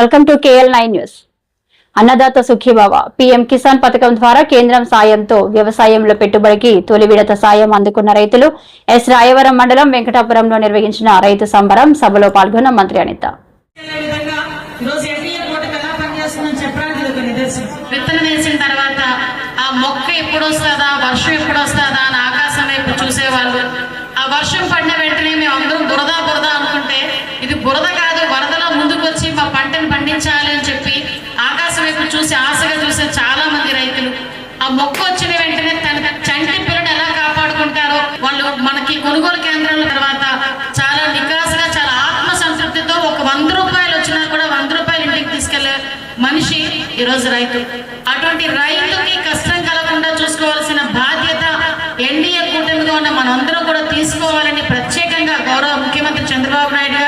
Welcome to KL nine news. Annadata Sukhibhava. PM Kisan పథకం ద్వారా కేంద్రం సాయంతో వ్యవసాయంలో పెట్టుబడికి తొలి విడత సాయం అందుకున్న రైతులు ఎస్ రాయవరం మండలం వెంకటాపురంలో నిర్వహించిన రైతు సంబరం సభలో పాల్గొన్న మంత్రి అనిత. విత్తనం వేసిన తర్వాత ఆ మొక్క ఎప్పుడు వస్తుందా వర్షం ఎప్పుడు వస్తుందా అని ఆకాశం వైపు చూసేవాళ్ళు. ఆ వర్షం పడిన వెంటనే మేము అందరం మొక్క వచ్చిన వెంటనే తన చంటి పిల్లను ఎలా కాపాడుకుంటారో వాళ్ళు మనకి కొనుగోలు కేంద్రాల తర్వాత చాలా నికాసుగా చాలా ఆత్మ సంతృప్తితో ఒక వంద రూపాయలు వచ్చినా కూడా వంద రూపాయలు ఇంటికి తీసుకెళ్ళే మనిషి ఈరోజు రైతు. అటువంటి రైతుకి కష్టం కలగకుండా చూసుకోవాల్సిన బాధ్యత ఎన్డీఏ కూటమిగా ఉన్న మనందరం కూడా తీసుకోవాలని ప్రత్యేకంగా గౌరవ ముఖ్యమంత్రి చంద్రబాబు నాయుడు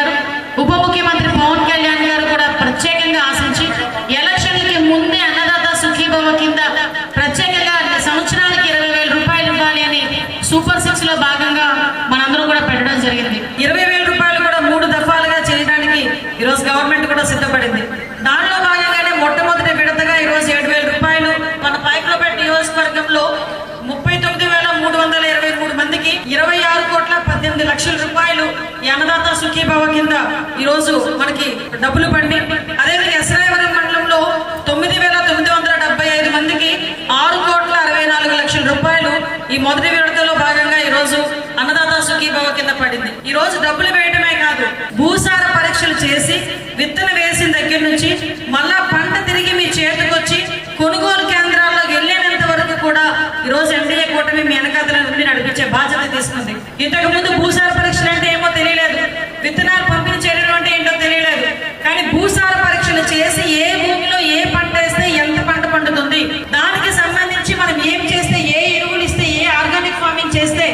ఇరవై వేల రూపాయలు కూడా మూడు దఫాలుగా చేయడానికి ఈరోజు గవర్నమెంట్ కూడా సిద్ధపడింది. దానిలో భాగంగానే మొట్టమొదటి విడతగా ఈరోజు ఏడు వేల రూపాయలు మన పైకులపేట నియోజకవర్గంలో ముప్పై తొమ్మిది వేల మూడు వందల ఇరవై మూడు మందికి ఇరవై ఆరు కోట్ల పద్దెనిమిది లక్షల రూపాయలు ఈ అన్నదాత సుఖీభావ కింద ఈరోజు మనకి డబ్బులు పండి అదేవిధంగా ఎస్రాయవరం మండలంలో తొమ్మిది వేల తొమ్మిది వందల డెబ్బై ఐదు మందికి ఆరు కోట్ల అరవై నాలుగు లక్షల రూపాయలు ఈ మొదటి అన్నదాత కింద పడింది. ఈ రోజు డబ్బులు వేయడమే కాదు భూసార పరీక్షలు చేసి విత్తన వేసిన దగ్గర నుంచి మళ్ళా పంట తిరిగి మీ చేతికొచ్చి కొనుగోలు కేంద్రాల్లో వెళ్ళేంత వరకు కూడా ఈ రోజు ఎన్డీఏ కూటమి మీ వెనకాతల నుండి నడిపించే బాధ్యత తీసుకుంది. ఇంతకు ముందు భూసార పరీక్షలు అంటే ఏమో తెలియలేదు. విత్తనాలు పంపిణీ చేయడం అంటే ఏంటో తెలియలేదు. కానీ భూసార పరీక్షలు చేసి ఏ భూమిలో ఏ పంట వేస్తే ఎంత పంట పండుతుంది? దానికి సంబంధించి మనం ఏం చేస్తే ఏ ఎరువులు ఇస్తే ఏ ఆర్గానిక్ ఫార్మింగ్ చేస్తే